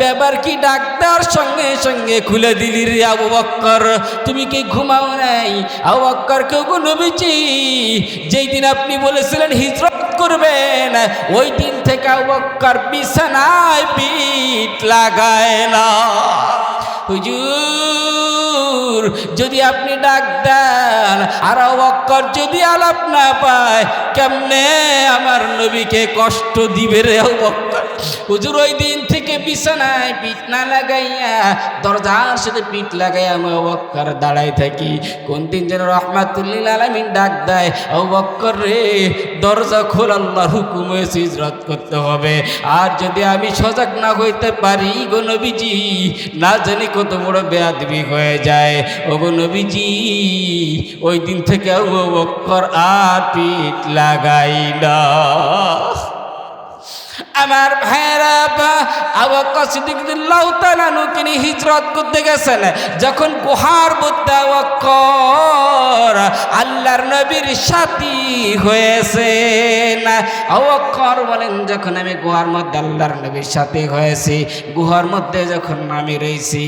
ব্যাপার কি ডাক্তার সঙ্গে সঙ্গে খুলে দিলি রে আবু বক্কর তুমি কি ঘুমাও নাই? আবু বক্কর কেউ নবীজি, যেই দিন আপনি বলেছিলেন হিজরত করবেন, ওই দিন থেকে আবু বক্কর বিছানায় পিঠ লাগায় না। হুজুর যদি আপনি ডাক দেন, আর অক্কর যদি আলাপ না পায়, কেমনে আমার নবীকে কষ্ট দিবে রে অবক্কর? হুজুর ওই দিন বিছানায় পিঠ না লাগাইয়া, দরজার সাথে পিঠ লাগাইয়া আমি অবক্কর দাঁড়াই থাকি। কোন দিন যেন রহমাতুল্লিল আলমিন ডাক দেয় অবক্কর রে, দরজা খোল, আল্লাহর হুকুমে হিজরত করতে হবে। আর যদি আমি সজাগ না হইতে পারি গো নবীজি, না জানি কত বড় বেয়াদবি হয়ে যায়। ও গো নবীজি, ওই দিন থেকে অবক্কর আর পিঠ লাগাই না আমার ভাইরা তালানু তিনি হিজরত করতে গেছেন। যখন গুহার আবক্কর আল্লাহর নবীর সাথী হয়েছেন। আবক্কর বলেন, যখন আমি গুহার মধ্যে আল্লাহর নবীর সাথী হয়েছি, গুহার মধ্যে যখন আমি রয়েছি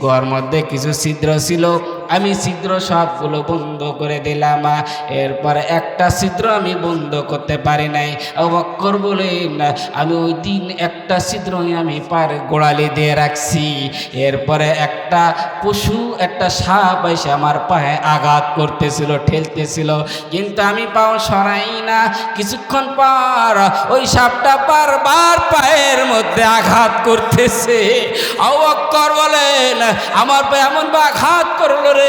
গুহার মধ্যে কিছু ছিদ্র ছিল আমি ছিদ্র সবগুলো বন্ধ করে দিলাম এরপর একটা ছিদ্র আমি বন্ধ করতে পারি নাই। অবক্কর বলেন, আমি ওই দিন একটা ছিদ্র আমি পার গোড়ালি দিয়ে রাখছি। এরপরে একটা পশু, একটা সাপ এসে আমার পায়ে আঘাত করতেছিল, ঠেলতেছিল। কিন্তু আমি পাও সরাই না। কিছুক্ষণ পর ওই সাপটা বারবার পায়ের মধ্যে আঘাত করতেছে। অবক্কর বলেন, আমার পায়ে এমন বা আঘাত করল রে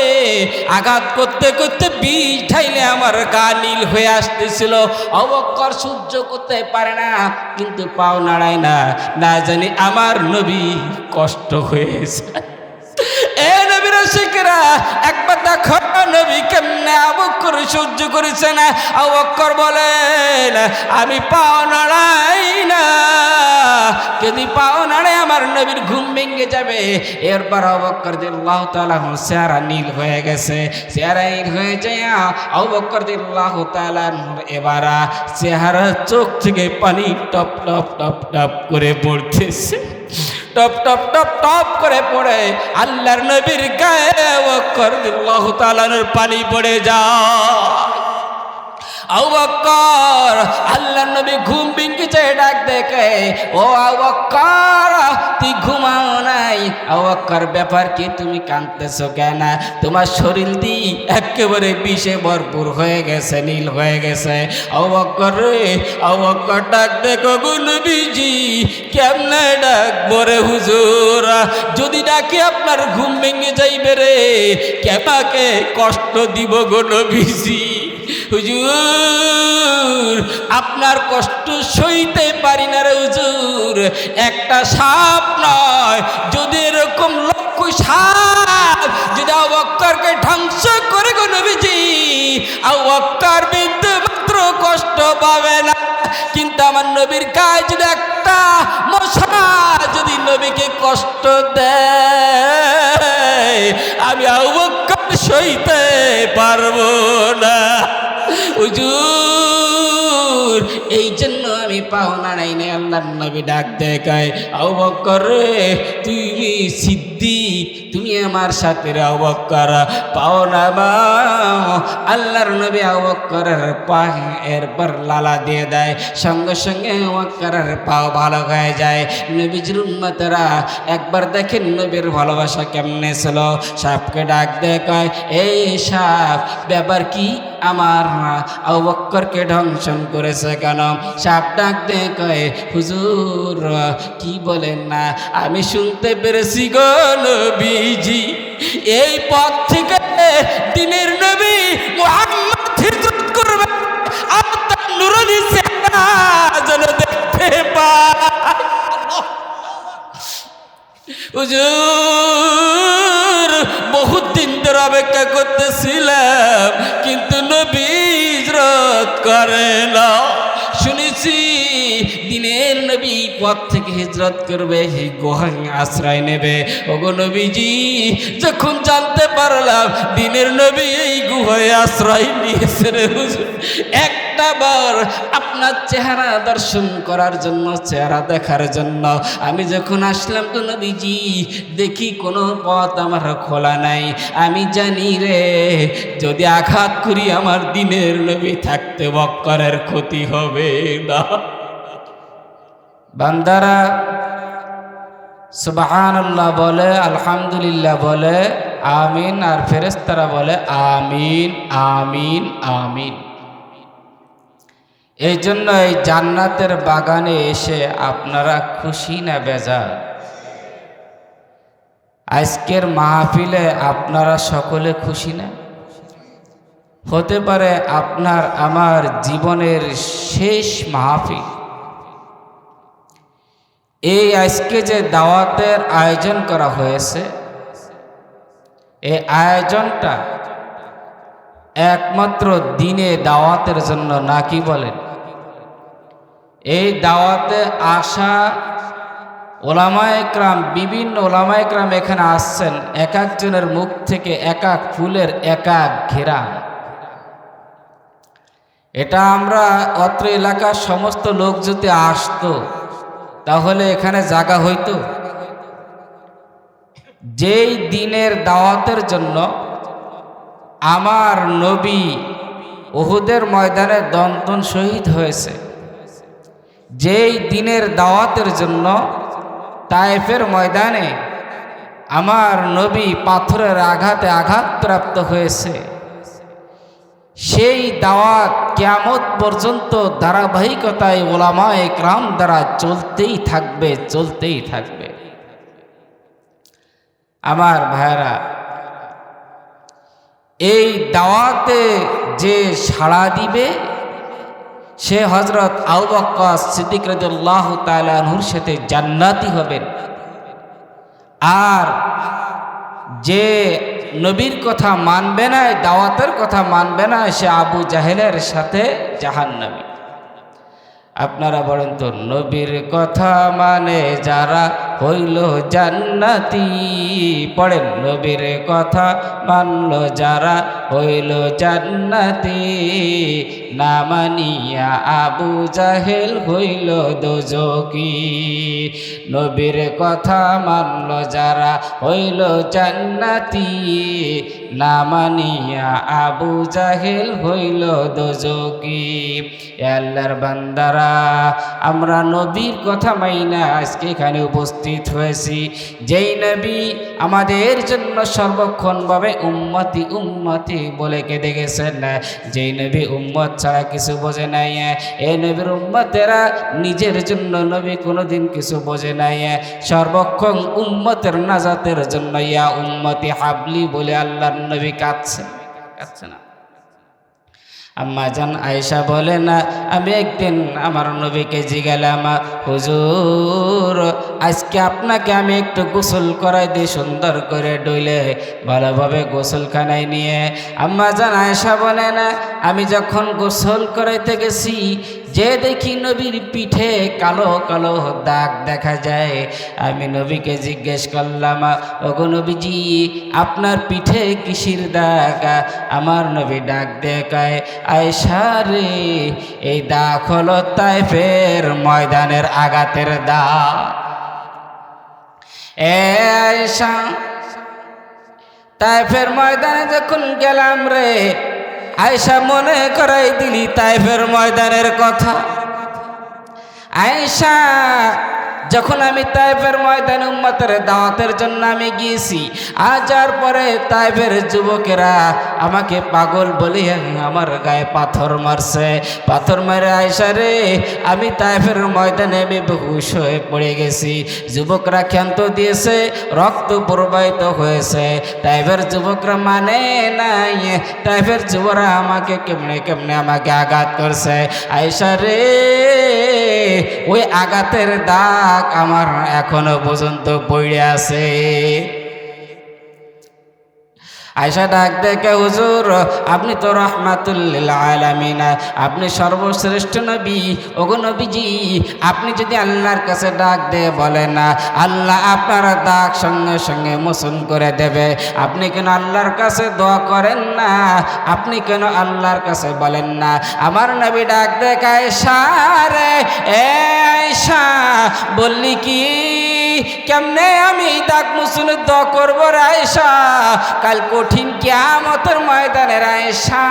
আঘাত করতে করতে বিষ ঠাইলে আমার গা নীল হয়ে আসতেছিল। অবক্ষর সহ্য করতে পারে না, কিন্তু পাও নাড়ায় না। না জানি আমার নবী কষ্ট হয়েছে। এ নবীর শিখরা দেখো, নবী কেমনে আবক্কর সহ্য করেছে না? আবক্কর বলেন আমি পাও নাড়াই না। যদি পাও নাড়ে, আমার নবীর ঘুম ভেঙে যাবে। এরপর অবক্কর দিল্লাহ তালা চেহারা নীল হয়ে গেছে। চেহারা নীল হয়ে যায় অবক্কর দিল্লাহ তালা এবার চেহারা চোখ থেকে পানি টপ টপ টপ টপ করে পড়তেছে। টপ টপ টপ টপ করে পড়ে। আল্লাহর নবীর গায়ে অবক্কর দিল্লাহ তালানোর পানি পড়ে যায়। আবক্কর আল্লাহ নবী ঘুম ভেঙেছে ডাক দেখে। ও আবক্কর তুই ঘুমাও নাই। আবক্কর ব্যাপার কি তুমি কাঁদতেছো কেন? তোমার শরীর দি একেবারে বিষে ভরপুর হয়ে গেছে, নীল হয়ে গেছে। আবক্কর রে আবক্কর ডাক দেখো গো নবীজি, কেমনে ডাক বরে হুজুর? যদি ডাকি আপনার ঘুম ভেঙে যাইবে রে কেমাকে কষ্ট দিব গো নবীজি? হুজুর, আপনার কষ্ট সইতে পারি না রে হুজুর। একটা সাপ নয়, যদি এরকম লক্ষ সাপ, যদি অবক্করকে ধ্বংস করে গো নবীজি অবক্কর বিন্দু মাত্র কষ্ট পাবে না। কিন্তু আমার নবীর কাজ যদি একটা মশা যদি নবীকে কষ্ট দেয়, আমি অবক্কর সইতে পারব না। হুজুর, এই জন্য আমি পাওনা নাই নাই, আল্লাহর নবী ডাক দেখায় আউ বক্কর রে তুমি সিদ্ধি তুমি আমার সাথে আউ বক্কর, পাওনা মা আল্লাহর নবী আউ বক্করের পা এরপর লালা দিয়ে দেয়, সঙ্গে সঙ্গে আউ বক্করের পাও ভালো হয়ে যায়। নবীজির উন্মতরা একবার দেখেন নবীর ভালোবাসা কেমনে ছিল। সাপকে ডাক দেয় দেখায় এই সাপ, ব্যাপার কি? আমার মা অবক্করকে ধ্বংসন করেছে কেন? সাপ ডাক দিয়ে কয়ে, হুজুর, কি বলেন না? আমি শুনতে পেরেছি গো নবীজি। এই পথ থেকে দিনের নবী মুহাম্মদ হিজরত করবে। আর তার নুরানি চেহারা যেন দেখতে পায়। বহুত দিন ধরে অপেক্ষা করতেছিলাম করে না শুনেছি দিনের নবী পথ থেকে হিজরত করবে এই গোহাং আশ্রয় নেবে। ওগো নবীজি, যখন জানতে পারলাম দিনের নবী এই গুহায় আশ্রয় নিয়েছে রে এক একটা বার আপনার চেহারা দর্শন করার জন্য, চেহারা দেখার জন্য। আমি যখন আসলাম তো নবীজি, দেখি কোনো পথ আমার খোলা নাই। আমি জানি রে, যদি আঘাত করি আমার দিনের নবী থাকতে বক্করের ক্ষতি হবে না। বান্দারা সুবহানাল্লাহ বলে, আলহামদুলিল্লাহ বলে, আমিন। আর ফেরেস্তারা বলে, আমিন আমিন আমিন। এই জন্য এই জান্নাতের বাগানে এসে আপনারা খুশি না বেজা আজকের মাহফিলে আপনারা সকলে খুশি না? হতে পারে আপনার, আমার জীবনের শেষ মাহফিল। এই আজকে যে দাওয়াতের আয়োজন করা হয়েছে, এই আয়োজনটা একমাত্র দিনে দাওয়াতের জন্য না কি বলেন? এই দাওয়াতে আসা ওলামায় ক্রাম বিভিন্ন ওলামায় ক্রাম এখানে আসছেন। এক একজনের মুখ থেকে এক এক ফুলের এক এক ঘেরা। এটা আমরা অত্র এলাকার সমস্ত লোক যদি আসতো, তাহলে এখানে জাগা হইতো। যেই দিনের দাওয়াতের জন্য আমার নবী ওহুদের ময়দানে দন্তন শহীদ হয়েছে। যেই দিনের দাওয়াতের জন্য তায়েফের ময়দানে আমার নবী পাথরের আঘাতে আঘাতপ্রাপ্ত হয়েছে, সেই দাওয়াত কেমত পর্যন্ত ধারাবাহিকতায় ওলামা একরাম দ্বারা চলতেই থাকবে চলতেই থাকবে। আমার ভাইরা এই দাওয়াতে যে সাড়া দিবে সে হজরত আউবক্কা সিদ্দিক রাজুল্লাহ সাথে জান্নাতি হবেন। আর যে নবীর কথা মানবে না, দাওয়াতের কথা মানবে না, সে আবু জাহেলের সাথে জাহান্নামী। আপনারা বলেন তো, নবীর কথা মানে যারা হইল জান্নাতি? পড়েন, নবীর কথা মানল যারা হইল জান্নাতি? না মানিয়া আবু জাহেল হইল দোজকি। নবীর কথা মানল যারা হইল জান্নাতি। না মানিয়া আবু জাহেল হইল দোজকি। আল্লাহর বান্দারা, আমরা নবীর কথা মাইনা আজকে এখানে উপস্থিত হয়েছি। যেই নবী আমাদের জন্য সর্বক্ষণভাবে উম্মতি উম্মতি বলে কেঁদে গেছেন। যেই নবী উম্মত ছাড়া কিছু বোঝে নাই। এ নবীর উম্মতেরা নিজের জন্য নবী কোনোদিন কিছু বোঝে নাই। সর্বক্ষণ উম্মতের নাজাতের জন্য ইয়া উম্মতি হাবলি বলে আল্লাহর নবী কাঁদছে। কাঁদছে না। আম্মা জান আয়েশা বলে, না, আমি একদিন আমার নবীকে জিগালাম। হুজুর, আজকে আপনাকে আমি একটু গোসল করাই দিই সুন্দর করে ডইলে ভালোভাবে গোসলখানায় নিয়ে আম্মা জান বলে না আমি যখন গোসল করাইতে গেছি, যে দেখি নবীর পিঠে কালো কালো দাগ দেখা যায়, আমি নবীকে জিজ্ঞেস করলাম, ওগো নবীজি, আপনার পিঠে কিসির দাগ? আমার নবী ডাক দেখায় আয়সা রে, এই দাগ হলো তাইফের ময়দানের আঘাতের দা। তাই ফের ময়দানে যখন গেলাম রে আয়সা মনে করাই দিলি তাইফের ময়দানের কথা। আয়সা যখন আমি তাইফের ময়দানে উম্মতের দাওয়াতের জন্য আমি গিয়েছি, আজার পরে তাইফের যুবকেরা আমাকে পাগল বলে আমার গায়ে পাথর মারছে। পাথর মারে আয়সা রে, আমি তাইফের ময়দানে আমি বেহুশ হয়ে পড়ে গেছি। যুবকরা ক্ষান্ত দিয়েছে, রক্ত প্রবাহিত হয়েছে। তাইফের যুবকরা মানে নাই, তাইফের যুবরা আমাকে কেমনে কেমনে আমাকে আঘাত করছে। আয়সা রে ওই আঘাতের দাগ আমার এখনও পর্যন্ত পড়ে আছে। আয়সা ডাক দেখে হুজুর, আপনি তো রহমাতুল্লিল আলামিন, আপনি সর্বশ্রেষ্ঠ নবী। ওগো নবীজি, আপনি যদি আল্লাহর কাছে ডাক দিয়ে বলেন না আল্লাহ আপনার ডাক সঙ্গে সঙ্গে মোচন করে দেবে। আপনি কেন আল্লাহর কাছে দোয়া করেন না? আপনি কেন আল্লাহর কাছে বলেন না? আমার নবী ডাক দেখায় সারে এ আয়সা, বললি কি কেমনে আমি দাগ মুসুল দ করব রায়সা কাল কঠিন কেয়ামতের ময়দানে রায়সা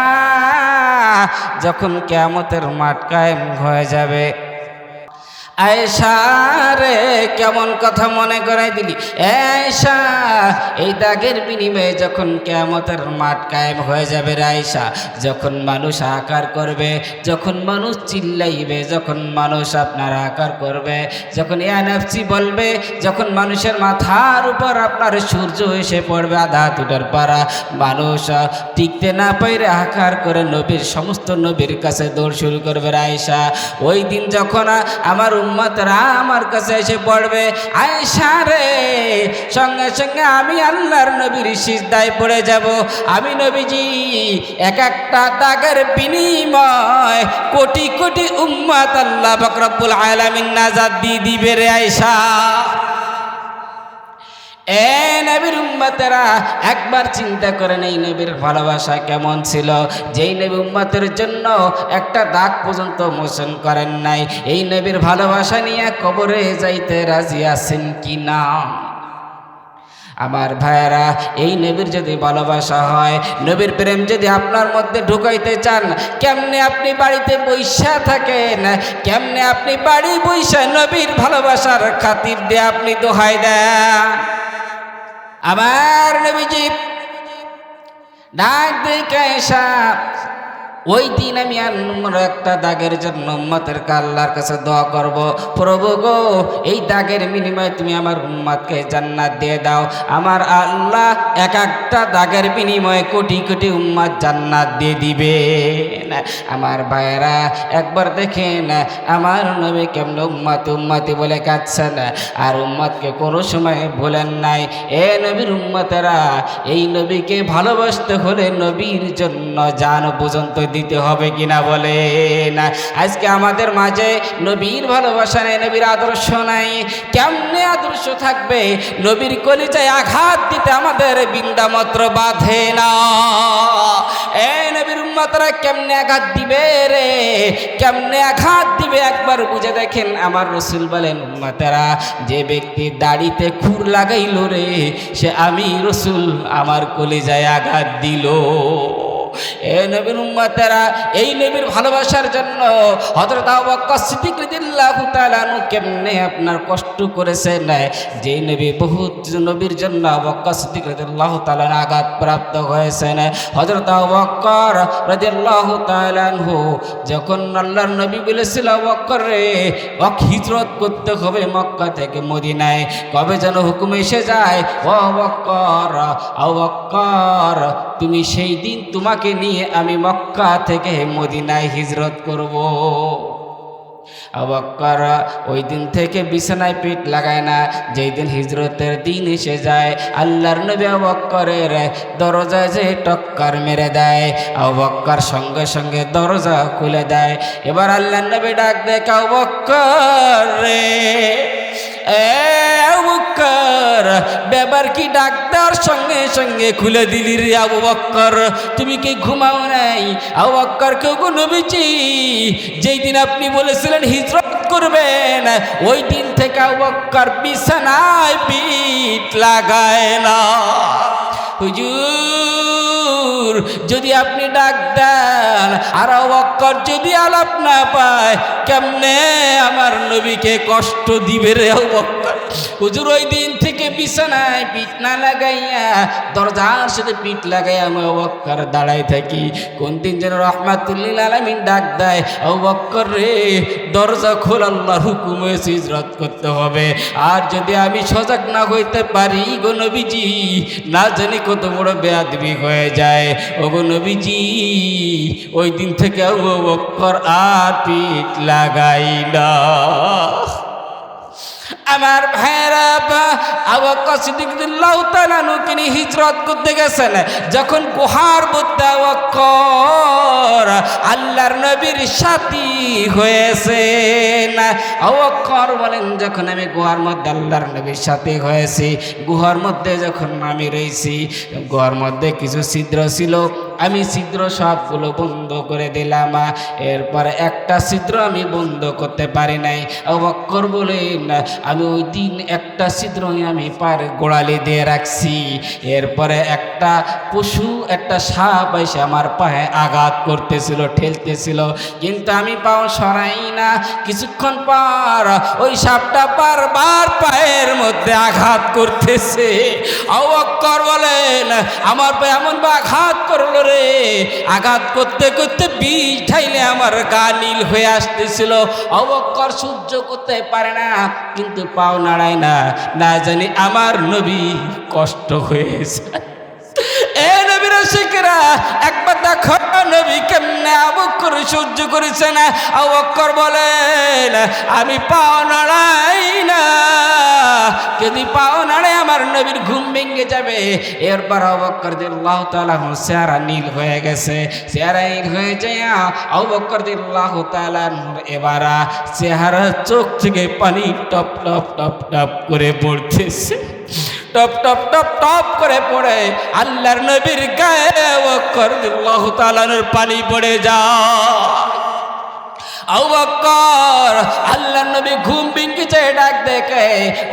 যখন কেয়ামতের মাঠ কায়েম হয়ে যাবে আয়সা রে, কেমন কথা মনে করাই দিলি? আয়সা এই দাগের বিনিময়ে যখন কেমতের মাঠ কায়েম হয়ে যাবে রায়সা যখন মানুষ আকার করবে, যখন মানুষ চিল্লাইবে, যখন মানুষ আপনার আকার করবে, যখন এনএফসি বলবে, যখন মানুষের মাথার উপর আপনার সূর্য এসে পড়বে, আধা তুটার পাড়া মানুষ টিকতে না পাইরে আকার করে নবীর, সমস্ত নবীর কাছে দৌড় শুরু করবে রায়সা ওই দিন যখন আমার উম্মতরা আমার কাছে এসে পড়বে। আয়সা রে, সঙ্গে সঙ্গে আমি আল্লাহর নবীর সিজদায় পড়ে যাব। আমি নবীজি, এক একটা দাগের বিনিময় কোটি কোটি উম্মত আল্লাহ বকরবুল আলামিন নাজাদ দিয়ে দিবে রে আয়সা এ নবীর উম্মতেরা একবার চিন্তা করেন এই নবীর ভালোবাসা কেমন ছিল? যেই নবী উম্মতের জন্য একটা দাগ পর্যন্ত মোচন করেন নাই। এই নবীর ভালোবাসা নিয়ে কবরে যাইতে রাজি আছেন কি না আমার ভাইয়েরা, এই নবীর যদি ভালোবাসা হয়, নবীর প্রেম যদি আপনার মধ্যে ঢুকাইতে চান, কেমনে আপনি বাড়িতে বৈশা থাকেন? কেমনে আপনি বাড়ি বৈশা নবীর ভালোবাসার খাতির দিয়ে আপনি দোহাই দেন? আমার নবীজি ডাক দিকে এসা ওই দিন আমি আর একটা দাগের জন্য উম্মতের আল্লাহর কাছে দোয়া করব। প্রভু গো, এই দাগের বিনিময়ে তুমি আমার উম্মতকে জান্নাত দিয়ে দাও। আমার আল্লাহ এক একটা দাগের বিনিময়ে কোটি কোটি উম্মত জান্নাত দিয়ে দিবে আমার ভাইয়েরা, একবার দেখেন, আমার নবী কেমন উম্মাতি উম্মাতি বলে কাঁদছেন। আর উম্মতকে কোনো সময় বলেন নাই। এ নবীর উম্মতেরা, এই নবীকে ভালোবাসতে হলে নবীর জন্য জান পর্যন্ত দিতে হবে কিনা বলে না আজকে আমাদের মাঝে নবীর ভালোবাসা নেই, নবীর আদর্শ নাই। কেমনে আদর্শ থাকবে? নবীর কলিজায় আঘাত দিতে আমাদের বিন্দামাত্র বাধে না। এ নবীর উম্মতরা কেমনে আঘাত দিবে রে? কেমনে আঘাত দিবে? একবার বুঝে দেখেন আমার রসুল বলেন, উম্মতেরা, যে ব্যক্তি দাড়িতে খুর লাগাইল রে, সে আমি রসুল, আমার কলিজায় আঘাত দিল। এ নবীর উম্মতেরা, এই নবীর ভালোবাসার জন্য বকর সিদ্দিক রাদিয়াল্লাহু তাআলা আনহু কেমনে আপনার কষ্ট করেছেন যেই নবী বহুত নবীর জন্য আবু বকর সিদ্দিক রাদিয়াল্লাহু তাআলা আঘাত প্রাপ্ত হয়েছেন হযরত আবু বকর রাদিয়াল্লাহু তাআলা আনহু যখন আল্লাহর নবী বলেছিল, আবু বকর রে, অক হিজরত করতে হবে মক্কা থেকে মদিনায়। কবে যেন হুকুম এসে যায়, ও আবু বকর, তুমি সেই দিন তোমাকে নিয়ে আমি মক্কা থেকে মদিনায় হিজরত করব। অবক্কর ওই দিন থেকে বিছানায় পিঠ লাগায় না, যেই দিন হিজরতের দিন এসে যায়, আল্লাহর নবী অবক্করের দরজায় যে টক্কর মেরে দেয় অবক্কর সঙ্গে সঙ্গে দরজা খুলে দেয়। এবার আল্লাহর নবী ডাক দেয় অবক্কর রে বক্কর ব্যাপার কি ডাক্তার? সঙ্গে সঙ্গে খুলে দিলি রে আবু বক্কর তুমি কি ঘুমাও নাই? আবু বক্কর কেউ নবীজি, যেই দিন আপনি বলেছিলেন হিজরত করবেন, ওই দিন থেকে আবু বক্কর বিছানায় পিঠ লাগায় না। হুজুর যদি আপনি ডাক দেন, আর অবক্কর যদি আলাপ না পায়, কেমনে আমার নবীকে কষ্ট দিবে রে অবক্কর? হুজুর ওই দিন থেকে বিছানায় পিঠ না লাগাইয়া, দরজার সাথে পিঠ লাগাইয়া আমি অবক্কর দাঁড়াই থাকি। কোন দিন যেন রহমাতুল্লিল আলমিন ডাক দেয় অবক্কর রে, দরজা খোল, আল্লাহর হুকুমে হিজরত করতে হবে। আর যদি আমি সজাগ না হইতে পারি গো নবীজি, না জানি কত বড় বেয়াদবি হয়ে যায়। ও গো নবীজি, ওই দিন থেকে অবক্কর আর পিঠ লাগাই না আমার ভাইরা তিনি হিজরত করতে গেছেন। যখন গুহার বকর আল্লাহর নবীর সাথী হয়েছেন বকর বলেন, যখন আমি গুহার মধ্যে আল্লাহর নবীর সাথে হয়েছি, গুহার মধ্যে যখন আমি রয়েছি, গুহার মধ্যে কিছু ছিদ্র ছিল আমি ছিদ্র সবগুলো বন্ধ করে দিলাম এরপর একটা ছিদ্র আমি বন্ধ করতে পারি নাই। অবক্কর বলেন, আমি ওই দিন একটা ছিদ্র আমি পার গোড়ালি দিয়ে রাখছি। এরপরে একটা পশু, একটা সাপ এসে আমার পায়ে আঘাত করতেছিল, ঠেলতেছিল। কিন্তু আমি পাও সরাই না। কিছুক্ষণ পর ওই সাপটা বারবার পায়ের মধ্যে আঘাত করতেছে। অবক্কর বলেন, আমার পায়ে এমন বা আঘাত করল রে আঘাত করতে করতে বিষ ঠাইলে আমার গা নীল হয়ে আসতেছিল। অবক্কর সহ্য করতে পারে না, কিন্তু পাও নাড়ায় না। না জানি আমার নবী কষ্ট হয়েছে। এ শিখরা, একবার দেখো নবী কেমনে আবক্কর সহ্য করেছে না? আবক্কর বলেন আমি পাও নাড়াই না। যদি পাও নাড়ে, আমার নবীর ঘুম ভেঙে যাবে। এরপর অবক্কর দিল্লাহ তাআলা চেহারা নীল হয়ে গেছে। চেহারা নীল হয়ে যায় অবক্কর দিল্লাহ তাআলা এবার চেহারা চোখ থেকে পানি টপ টপ টপ টপ করে পড়তেছে। টপ টপ টপ টপ করে পড়ে। আল্লাহর নবীর গায়ে তাআলার পানি পড়ে যায় আউবক্কর আল্লাহ নবী ঘুম ভেঙেছে ডাক দেখে।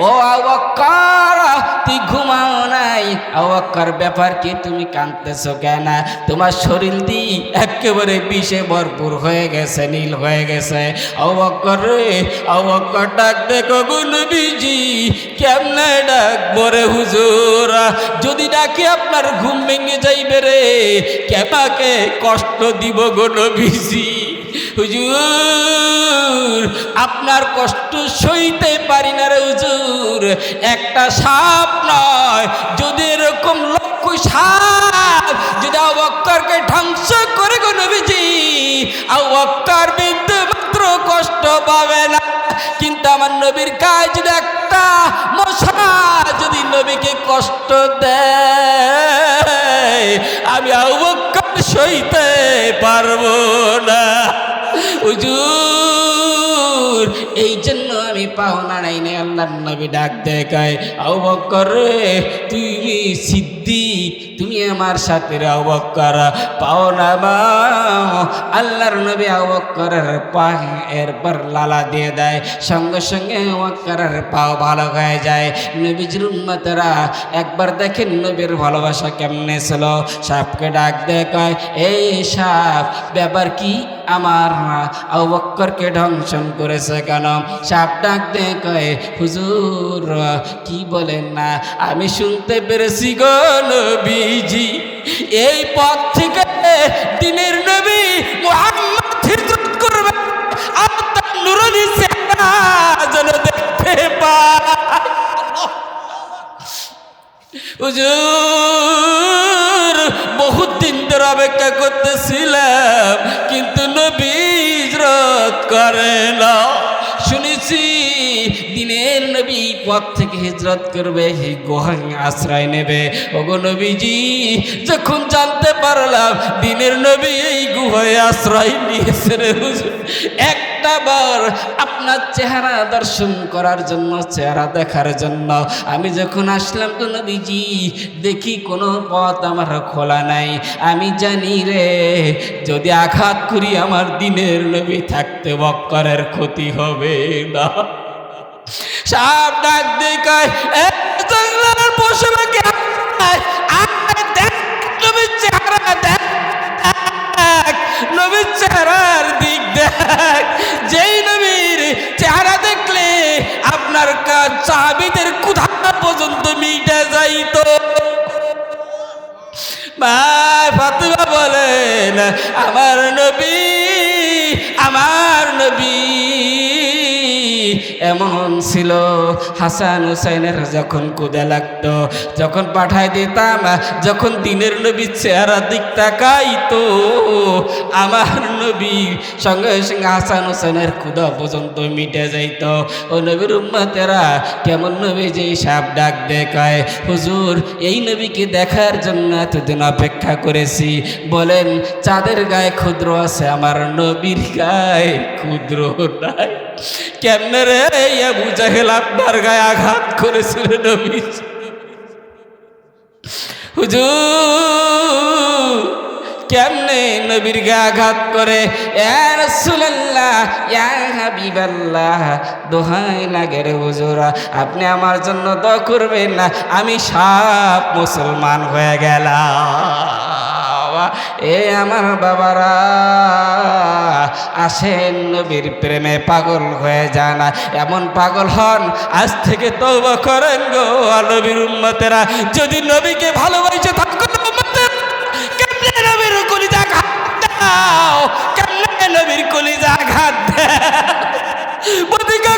ও আউবক্কর তুই ঘুমাও নাই। আউবক্কর ব্যাপার কি তুমি কাঁদতেছো কেন? তোমার শরীর দি একেবারে বিষে ভরপুর হয়ে গেছে, নীল হয়ে গেছে। আউবক্কর রে আউবক্কর ডাক দেখো গো নবীজি, কেমনে ডাক বরে হুজুর? যদি ডাকি আপনার ঘুম ভেঙে যাইবে রে কেমাকে কষ্ট দিব গো নবীজি? হুজুর, আপনার কষ্ট সইতে পারি না রে হুজুর। একটা সাপ নয়, যদি এরকম লক্ষ সাপ, যদি অবক্করকে ধ্বংস করে গো নবীজি অবক্কর বিন্দু মাত্র কষ্ট পাবে না। কিন্তু আমার নবীর কাজ যদি একটা মশা যদি নবীকে কষ্ট দেয়, আমি অবক্কর সইতে পারব না। হুজুর, এই জন্য আমি পাওনা নাই নাই আল্লাহর নবী ডাক দেখায়। আউ বক্কর রে তুমি সিদ্ধি তুমি আমার সাথে আউ বক্কর। পাওনা মাও আল্লাহর নবী আউ বক্করের পা এরপর লালা দিয়ে দেয়। সঙ্গে সঙ্গে আউ বক্করের পাও ভালো হয়ে যায়। নবীজির উম্মতেরা একবার দেখেন নবীর ভালোবাসা কেমনে ছিল। সাপকে ডাক দেখায়, এই সাপ, ব্যাপার কি? আমার অবক্করকে ধ্বংসন করেছে কেন? সাপ ডাক দিয়ে কয়ে, হুজুর, কি বলেন না? আমি শুনতে পেরেছি গো নবীজি। এই পথ থেকে দিনের নবী মুহাম্মদ হিজরত করবে। আর তার নুরানি যেন দেখতে পায়। হুজুর ধরে অপেক্ষা করতেছিলাম, কিন্তু নবী হিজরত করে না। শুনেছি দিনের নবী পথ থেকে হিজরত করবে গোহাং আশ্রয় নেবে। ওগো নবীজি, যখন জানতে পারলাম দিনের নবী এই গুহায় আশ্রয় নিয়েছে রে একটা বার আপনার চেহারা দর্শন করার জন্য, চেহারা দেখার জন্য। আমি যখন আসলাম তো নবীজি, দেখি কোনো পথ আমার খোলা নাই। আমি জানি রে, যদি আঘাত করি আমার দিনের নবী থাকতে বক্করের ক্ষতি হবে না। সাপ ডাক দেখায় দেখ, নবীর চেহারার দিক দেখ। যেই আপনার কাজ চাবিদের কোথা পর্যন্ত মিটে যাইতো। ভাই ফাতিমা বলেন আমার নবী আমার নবী এমন ছিল। হাসান হুসাইনের যখন কুদে লাগতো, যখন পাঠাই দিতাম, যখন দিনের নবী চেহারা দিক তাকাই তো আমার নবী সঙ্গে সঙ্গে হাসান হুসাইনের কুদা পর্যন্ত মিটে যাইত। ও নবীর উম্মাতেরা কেমন নবী যে সাপ ডাক দেখায়। হুজুর, এই নবীকে দেখার জন্য এতদিন অপেক্ষা করেছি। বলেন, চাঁদের গায়ে ক্ষুদ্র আছে, আমার নবীর গায়ে ক্ষুদ্র নাই। কেমনে রে আবু জাহেল আপনার গায়ে আঘাত করেছিল নবী? হুজুর, কেমনে নবীর গা আঘাত করে? দোহাই লাগে রে হুজুরা, আপনি আমার জন্য দোয়া করবেন না, আমি সাপ মুসলমান হয়ে গেলাম। এ আমার বাবারা, আসেন নবীর প্রেমে পাগল হয়ে যান এমন পাগল হন, আজ থেকে তওবা করেন গো নবীর উম্মতেরা। যদি নবীকে ভালোবাসে থাকো কেমনে নবীর কলিজা ঘাত দাও? কেমনে নবীর কলিজা ঘাত দাও? প্রতিজ্ঞা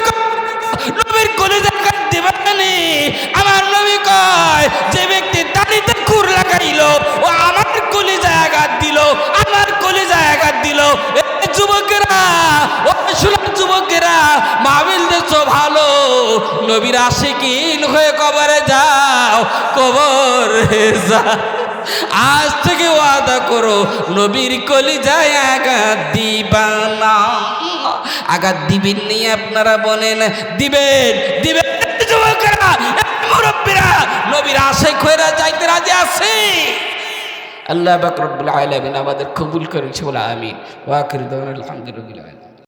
নবীর কলিজা ঘাত দিবানি। আমার নবী কয়, যে ব্যক্তি দাড়িতে খুর লাগাইলো যুবকেরা শুনলাম যুবকেরা মাহবিল দেছো ভালো। নবীর আশিকিন হয়ে কবরে যাও কবরে যাও। আজ থেকে ওয়াদা করো, নবীর কলি যায় আঘাত দিবা না। আঘাত দিবেন নি আপনারা বলেন। দিবেন দিবেন। যুবকেরা মুরব্বীরা, নবীর আশেক হয়ে যাইতে রাজি আছে। আল্লাহ বাকরবুল আলমিন আমাদের কবুল করেছে বলে আমিন। ওয়াকির আলহামদুলিল্লাহ।